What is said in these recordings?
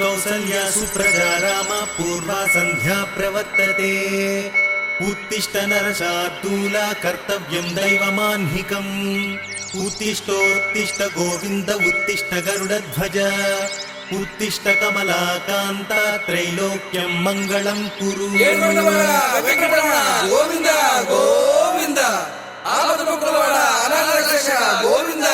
कौसल्या सुप्रजा रामा पूर्वा सन्ध्या प्रवर्तते उत्तिष्ठ नरशार्दूला कर्तव्यं दैवमाह्निकम् उत्तिष्ठोत्तिष्ठ गोविन्द उत्तिष्ठ गरुडध्वज उत्तिष्ठ कमलाकान्ता त्रैलोक्यं मङ्गलं कुरु गोविन्द गोविन्द गोविन्द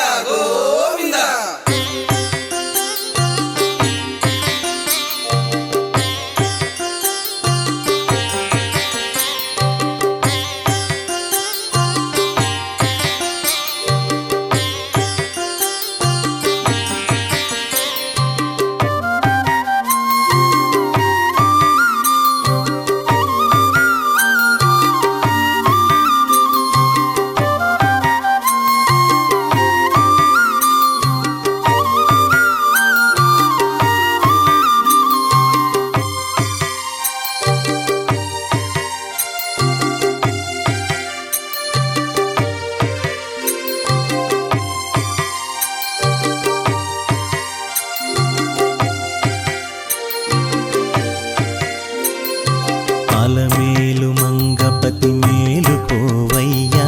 అలమేలు మంగపతి మేలుకోవయ్యా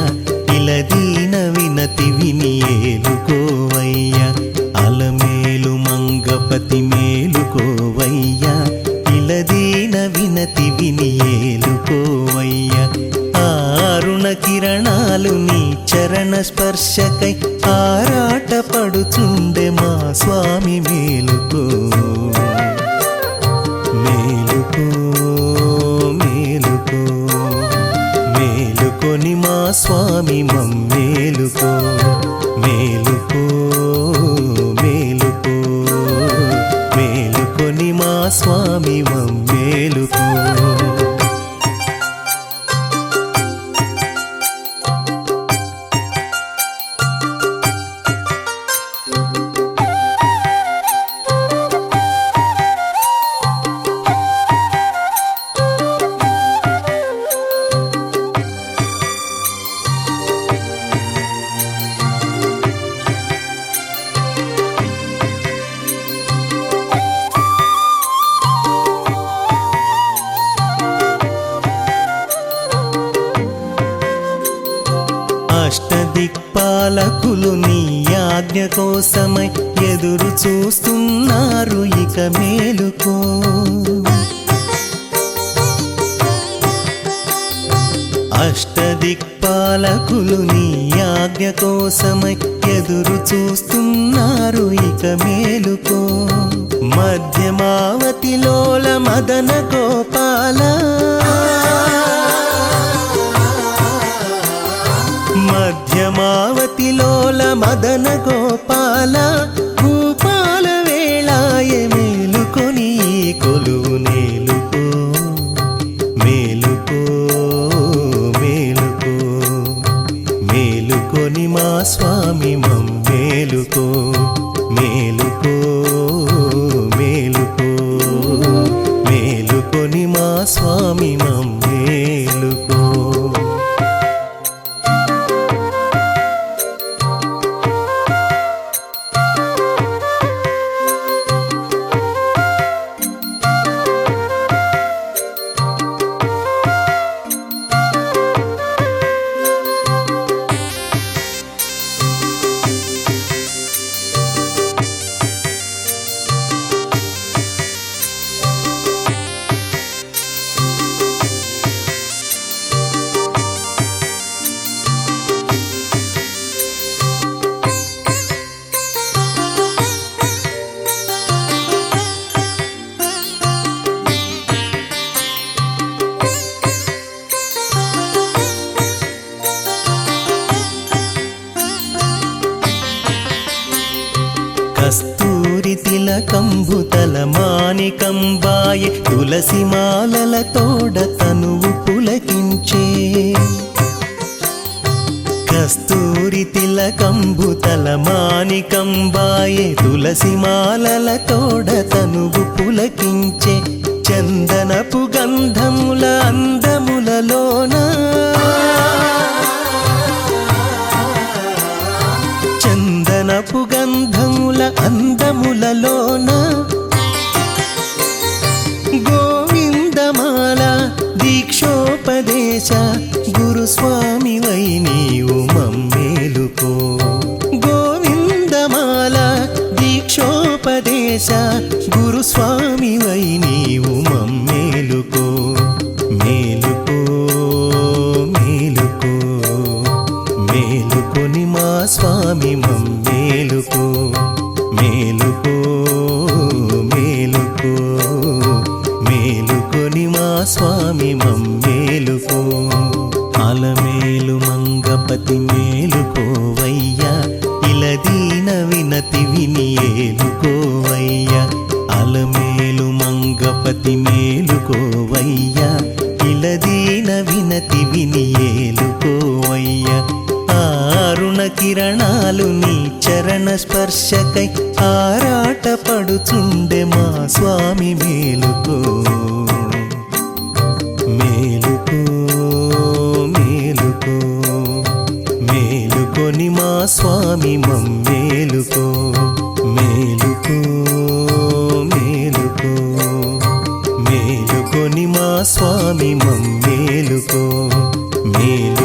ఇలదీన వినతి విని ఏలుకోవయ్యా అలమేలు మంగపతి మేలు కోవయ్యా. ఇలదీన వినతి విని ఏలుకోవయ్యా ఆరుణ కిరణాలు నీ చరణ స్పర్శకై ఆరాట పడుచుండే మా స్వామి మేలుకో స్వామి మేలుకో అష్టదిక్పాలకులు నీ ఆజ్ఞ కోసమై ఎదురు చూస్తున్నారు ఇక మేలుకో. అష్టదిక్పాలకులు నీ ఆజ్ఞ కోసమై ఎదురు చూస్తున్నారు ఇక మేలుకో. మధ్యమావతిలోల మదన గోపాల కొని మా స్వామి మమ్మేలుకో కస్తూరి తిలకంబు తల తులసి మాలల తోడ తనువు పులకించే. కస్తూరి తిలకంబు తల తులసి మాలల తోడ తనువు పులకించే. చందనపు గంధముల అందములలోనా this. గణపతి మేలుకోవయ్యా. ఇలదీన వినతి విని ఏలుకోవయ్యా ఆరుణ కిరణాలు నీ చరణ స్పర్శకై ఆరాట పడుచుండె మా స్వామి మేలుకో. మేలుకో మేలుకో. మేలుకొని మా స్వామి మమ్మేలుకో. స్వామి మమ్మేలుకో మేలు